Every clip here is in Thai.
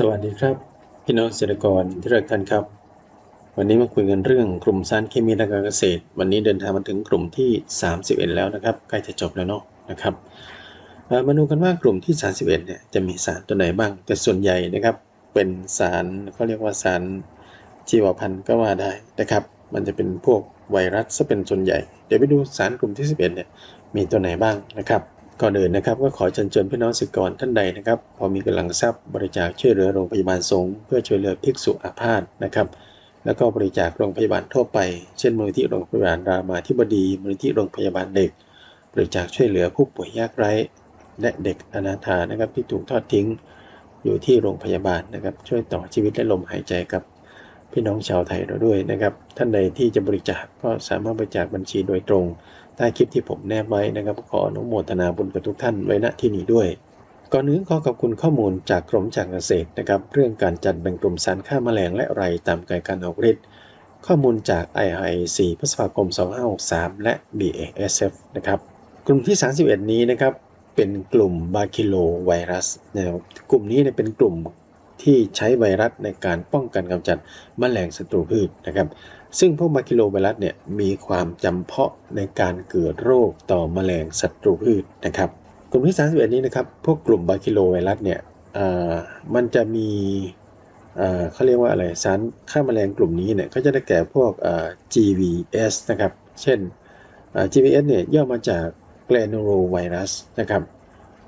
สวัสดีครับ พี่น้องเกษตรกรที่รักท่านครับ วันนี้มาคุยกันเรื่องกลุ่มสารเคมีทางการเกษตร วันนี้เดินทางมาถึงกลุ่มที่ 31 แล้วนะครับใกล้จะจบแล้วเนาะนะครับเมาดูกันว่ากลุ่มที่ 31เนี่ยจะมีสารตัวไหนบ้าง แต่ส่วนใหญ่นะครับเป็นสารเขาเรียกว่าสารชีวพันธุ์ก็ว่าได้นะครับ มันจะเป็นพวกไวรัสซะเป็นส่วนใหญ่ เดี๋ยวไปดูสารกลุ่มที่ 11เนี่ยมีตัวไหนบ้างนะครับ ก่อนอื่นนะครับก็ขอเชิญชวนพี่น้องศิกรท่านใดนะครับพอมีกำลังทรัพย์บริจาคช่วยเหลือโรงพยาบาลสงฆ์เพื่อช่วยเหลือภิกษุอาพาธนะครับแล้วก็บริจาคโรงพยาบาลทั่วไป เช่นมูลที่โรงพยาบาลรามาธิบดีมูลที่โรงพยาบาลเด็ก บริจาคช่วยเหลือผู้ป่วยยากไร้ และเด็กอนาถานะครับที่ถูกทอดทิ้ง อยู่ที่โรงพยาบาลนะครับช่วยต่อชีวิตและลมหายใจกับ พี่น้องชาวไทยเราด้วยนะครับ ท่านใดที่จะบริจาคก็สามารถบริจาคบัญชีโดยตรงใต้คลิปที่ผมแนบไว้นะครับ ขออนุโมทนาบุญกับทุกท่านไว้ณที่นี้ด้วย ก่อนอื่นขอขอบคุณข้อมูลจากกรมจากเกษตรนะครับ เรื่องการจัดแบ่งกลุ่มสารฆ่าแมลงและไรตามการการออกฤทธิ์ข้อมูลจาก IIC พฤษภาคม 2563 และ BASF นะครับ กลุ่มที่ 31 นี้นะครับ เป็นกลุ่มบาคิโลไวรัสนะครับกลุ่มนี้เนี่ยเป็นกลุ่ม ที่ใช้ไวรัสในการป้องกันกำจัดแมลงศัตรูพืชนะครับ ซึ่งพวกบาคิโลไวรัสเนี่ยมีความจำเพาะในการเกิดโรคต่อแมลงศัตรูพืชนะครับ กลุ่มที่ 31 นี้นะครับ พวกกลุ่มบาคิโลไวรัสเนี่ยอ่อมันจะมีเอ่อเขาเรียกว่าอะไรสารฆ่าแมลงกลุ่มนี้เนี่ยก็จะได้แก่พวกอ่อ GVS นะครับ เช่นอ่อ GVS เนี่ยย่อมาจาก Granulovirus นะครับ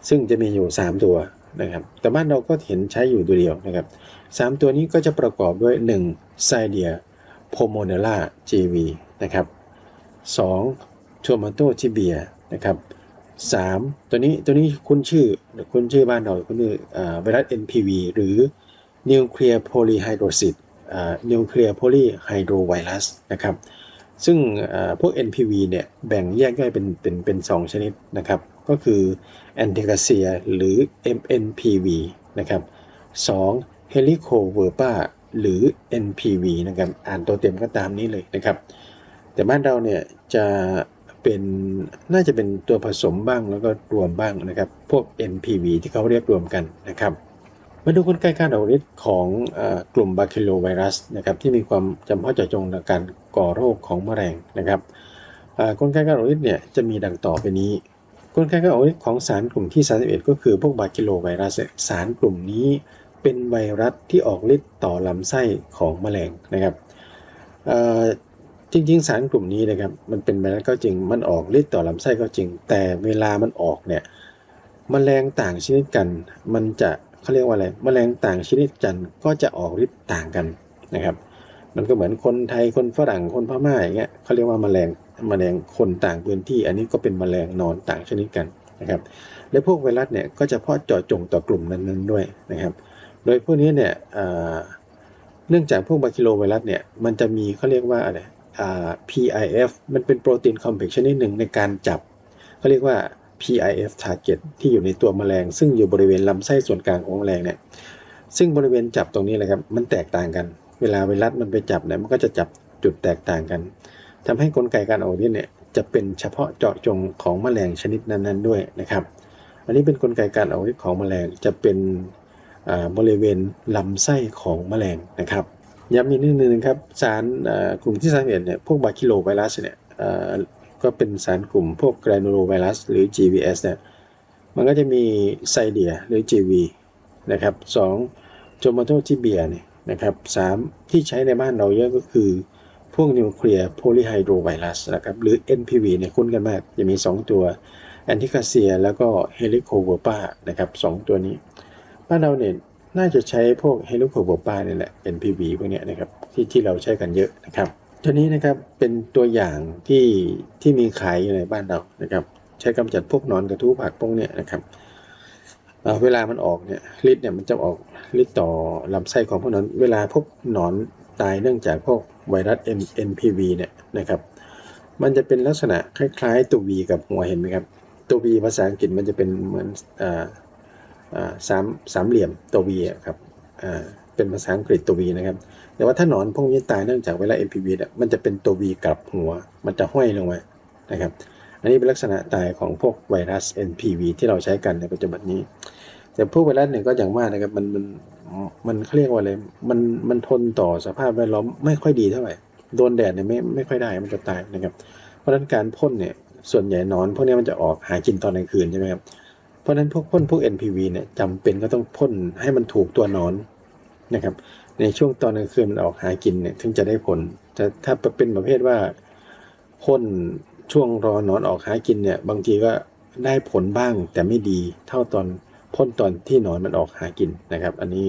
ซึ่งจะมีอยู่ 3 ตัว นะครับ แต่บ้านเราก็เห็นใช้อยู่ตัวเดียวนะครับ 3 ตัวนี้ก็จะประกอบด้วย 1. ไซเดียโพโมเนล่า GV นะครับ 2. ทัวมาโตจิเบียนะครับ 3. ตัวนี้ตัวนี้คุ้นชื่อคุ้นชื่อบ้านเราก็คืออ่าไวรัส NPV หรือนิวเคลียร์โพลีไฮโดรซิตนิวเคลียร์โพลีไฮโดรไวรัสนะครับ ซึ่งอ่าพวก NPV เนี่ยแบ่งแยกย่อยเป็นเป็นเป็นสองชนิดนะครับ ก็คือแอนติคาเซียหรือ MNPV นะครับ 2. h e l i c o v e r p a หรือ NPV นะครับ อ่านตัวเต็มก็ตามนี้เลยนะครับ แต่บ้านเราเนี่ยจะเป็นน่าจะเป็นตัวผสมบ้างแล้วก็รวมบ้างนะครับ พวก NPV ที่เขาเรียกรวมกันนะครับ มาดูกลไกการออกฤทธิ์ของอกลุ่มบาคิโลไวรัสนะครับที่มีความจำเพาะเจาะจงในการก่อโรคของแมลงนะครับกลไกการออกฤทธิ์เนี่ยจะมีดังต่อไปนี้ กลไกการออกฤทธิ์ของสารกลุ่มที่ 31 ก็คือพวกบาคิโลไวรัสสารกลุ่มนี้เป็นไวรัสที่ออกฤทธิ์ต่อลำไส้ของแมลงนะครับจริงๆ สารกลุ่มนี้นะครับมันเป็นไวรัสก็จริงมันออกฤทธิ์ต่อลำไส้ก็จริง แต่เวลามันออกเนี่ยแมลงต่างชนิดกัน มันจะ เขาเรียกว่าอะไรแมลงต่างชนิดกันก็จะออกฤทธิ์ต่างกันนะครับ มันก็เหมือนคนไทยคนฝรั่งคนพม่าอย่างเงี้ยเขาเรียกว่าแมลงแมลงคนต่างพื้นที่ อันนี้ก็เป็นแมลงนอนต่างชนิดกันนะครับ และพวกไวรัสเนี่ยก็จะเพาะเจาะจงต่อกลุ่มนั้นๆด้วยนะครับ โดยพวกนี้เนี่ยอ่าเนื่องจากพวกบาคิโลไวรัสเนี่ยมันจะมีเขาเรียกว่าอะไรอ่า PIF มันเป็นโปรตีนคอมเพล็กซ์ชนิดหนึ่งในการจับเขาเรียกว่า PIF target ที่อยู่ในตัวแมลง ซึ่งอยู่บริเวณลำไส้ส่วนกลางของแมลงเนี่ยซึ่งบริเวณจับตรงนี้เลยครับมันแตกต่างกัน เวลาไวรัสมันไปจับเนี่ยมันก็จะจับจุดแตกต่างกันทำให้กลไกการออกฤทธิ์เนี่ยจะเป็นเฉพาะเจาะจงของแมลงชนิดนั้นๆด้วยนะครับ อันนี้เป็นกลไกการออกฤทธิ์ของแมลงจะเป็นบริเวณลำไส้ของแมลงนะครับย้ำอีกนิดนึงครับสารกลุ่มที่สามเอ็ดเนี่ยพวกบาคิโลไวรัสเนี่ย ก็เป็นสารกลุ่มพวกแกรนูโลไวรัสหรือ GVS เนี่ยมันก็จะมีไซเดียหรือ GV นะครับสองโจมาโตทิเบียเนี่ยนะครับสามที่ใช้ในบ้านเราเยอะก็คือพวกนิวเคลียร์โพลีไฮโดรไวรัสนะครับหรือ NPV เนี่ยคุ้นกันมากจะมี 2 ตัวแอนติคาเซียแล้วก็เฮลิโคเวอร์ปานะครับสองตัวนี้ บ้านเราเนี่ยน่าจะใช้พวกเฮลิโคเวอร์ปาเนี่ยแหละ NPV พวกเนี้ยนะครับที่ที่เราใช้กันเยอะนะครับ ตัวนี้นะครับเป็นตัวอย่างที่ที่มีขายอยู่ในบ้านเรานะครับ ใช้กำจัดพวกหนอนกระทู้ผักพวกเนี้ยนะครับเเวลามันออกเนี่ยฤทธิ์เนี่ยมันจะออกฤทธิ์ต่อลำไส้ของพวกนั้น เวลาพวกหนอนตายเนื่องจากพวกไวรัส M NPV เนี่ยนะครับ มันจะเป็นลักษณะคล้ายๆ ตัว V กับหัวเห็นไหมครับ ตัว V ภาษาอังกฤษมันจะเป็นเหมือนอ่าอ่าสามสามเหลี่ยมตัว V อะครับอ่า เป็นภาษาอังกฤษตัว V นะครับ แต่ว่าถ้าหนอนพวกนี้ตายเนื่องจากไวรัส NPV เนี่ยมันจะเป็นตัว V กลับหัว มันจะห้อยลงมานะครับ อันนี้เป็นลักษณะตายของพวกไวรัส NPV ที่เราใช้กันในปัจจุบันนี้ แต่พวกไวรัสเนี่ยก็อย่างว่านะครับมันมันมันเขาเรียกว่าอะไรมันมันทนต่อสภาพแวดล้อมไม่ค่อยดีเท่าไหร่โดนแดดเนี่ยไม่ไม่ค่อยได้มันจะตายนะครับ เพราะฉะนั้นการพ่นเนี่ยส่วนใหญ่หนอนพวกนี้มันจะออกหากินตอนกลางคืนใช่ไหมครับ เพราะฉะนั้นพวกพ่นพวก NPV เนี่ยจำเป็นก็ต้องพ่นให้มันถูกตัวหนอน นะครับ ในช่วงตอนกลางคืนมันออกหากินเนี่ยถึงจะได้ผล แต่ถ้าเป็นประเภทว่าพ่นช่วงรอนอนออกหากินเนี่ยบางทีก็ได้ผลบ้างแต่ไม่ดีเท่าตอนพ่นตอนที่นอนมันออกหากินนะครับ อันนี้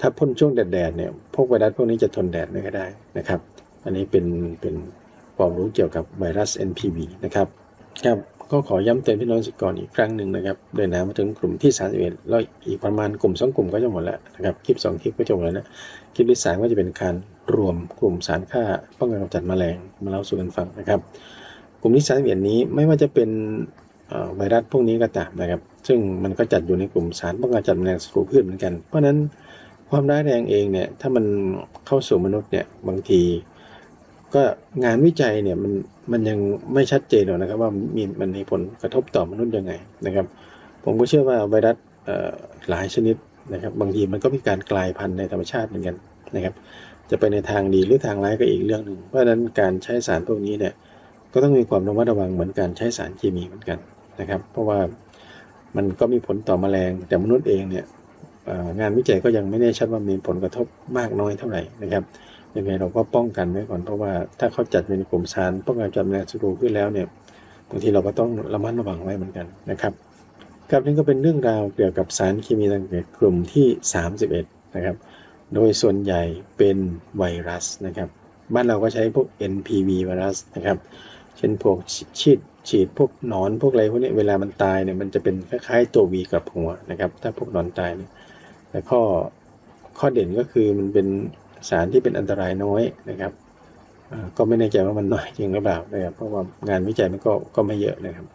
ถ้าพ่นช่วงแดดเนี่ยพวกไวรัสพวกนี้จะทนแดดไม่ค่อยได้นะครับ อันนี้เป็นเป็นความรู้เกี่ยวกับไวรัส NPV นะครับครับ ก็ขอย้ำเตือนพี่น้องสิกรอีกครั้งหนึ่งนะครับ เดินหน้ามาถึงกลุ่มที่ 31 แล้วอีกประมาณกลุ่มสองกลุ่มก็จะหมดแล้วนะครับ คลิปสองคลิปก็จะหมดแล้วนะ คลิปที่สามก็จะเป็นการรวมกลุ่มสารฆ่าป้องกันกำจัดแมลงมาเล่าสู่กันฟังนะครับ กลุ่มที่ 31 นี้ไม่ว่าจะเป็นไวรัสพวกนี้ก็ตามนะครับ ซึ่งมันก็จัดอยู่ในกลุ่มสารป้องกันจัดแมลงศัตรูพืชเหมือนกัน เพราะฉะนั้นความร้ายแรงเองเนี่ย ถ้ามันเข้าสู่มนุษย์เนี่ย บางที ก็งานวิจัยเนี่ยมันมันยังไม่ชัดเจนหรอกนะครับ ว่ามีมันมีผลกระทบต่อมนุษย์ยังไงนะครับ ผมก็เชื่อว่าไวรัสหลายชนิดนะครับ บางทีมันก็มีการกลายพันธุ์ในธรรมชาติเหมือนกันนะครับ จะไปในทางดีหรือทางร้ายก็อีกเรื่องหนึ่งเพราะฉะนั้นการใช้สารพวกนี้เนี่ยก็ต้องมีความระมัดระวังเหมือนการใช้สารเคมีเหมือนกันนะครับ เพราะว่ามันก็มีผลต่อแมลง แต่มนุษย์เองเนี่ยงานวิจัยก็ยังไม่แน่ชัดว่ามีผลกระทบมากน้อยเท่าไหร่นะครับ ยังไงเราก็ป้องกันไว้ก่อนเพราะว่าถ้าเขาจัดเป็นกลุ่มสารป้องกันจำแนกศัตรูขึ้นแล้วเนี่ยบางทีเราก็ต้องระมัดระวังไว้เหมือนกันนะครับครับนี่ก็เป็นเรื่องราวเกี่ยวกับสารเคมีต่างๆกลุ่มที่ 31 นะครับ โดยส่วนใหญ่เป็นไวรัสนะครับ บ้านเราก็ใช้พวก NPV ไวรัสนะครับ เช่นพวกฉีดฉีดพวกหนอนพวกอะไรพวกนี้เวลามันตายเนี่ยมันจะเป็นคล้ายๆตัว V กับหัวนะครับ ถ้าพวกหนอนตายเนี่ยแต่ข้อข้อเด่นก็คือมันเป็น สารที่เป็นอันตรายน้อยนะครับก็ไม่แน่ใจว่ามันน้อยจริงหรือเปล่านะครับเพราะว่างานวิจัยมันก็ก็ไม่เยอะนะครับ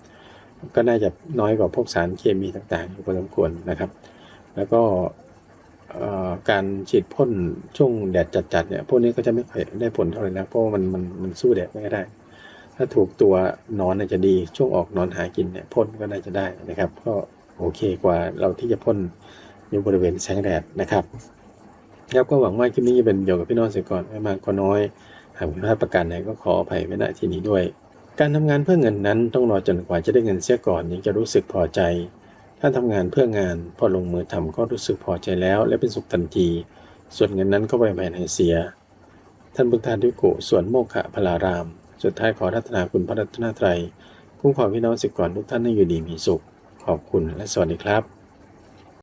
ก็น่าจะน้อยกว่าพวกสารเคมีต่างๆอยู่พอสมควรนะครับ แล้วก็การฉีดพ่นช่วงแดดจัดๆเนี่ยพวกนี้ก็จะไม่ค่อยได้ผลเท่าไหร่นะเพราะมันมันมันสู้แดดไม่ได้ ถ้าถูกตัวนอนจะดีช่วงออกนอนหากินเนี่ยพ่นก็น่าจะได้นะครับ ก็โอเคกว่าเราที่จะพ่นอยู่บริเวณแสงแดดนะครับ ครับก็หวังว่าคลิปนี้จะเป็นประโยชน์กับพี่น้องเสียก่อนไม่มากก็น้อย หากผิดพลาดประการใดก็ขออภัยไว้ณที่นี้ด้วย การทำงานเพื่อเงินนั้นต้องรอจนกว่าจะได้เงินเสียก่อนยังจะรู้สึกพอใจ ถ้าทำงานเพื่องานพอลงมือทำก็รู้สึกพอใจแล้ว และเป็นสุขทันที ส่วนเงินนั้นก็ไปแผ่นให้เสีย ท่านพุทธานุกุส่วนโมฆะพลาราม สุดท้ายขอรัตนาคุณพระรัตนตรัยคุ้มครองพี่น้องสิกก่อนทุกท่านให้อยู่ดีมีสุข ขอบคุณและสวัสดีครับ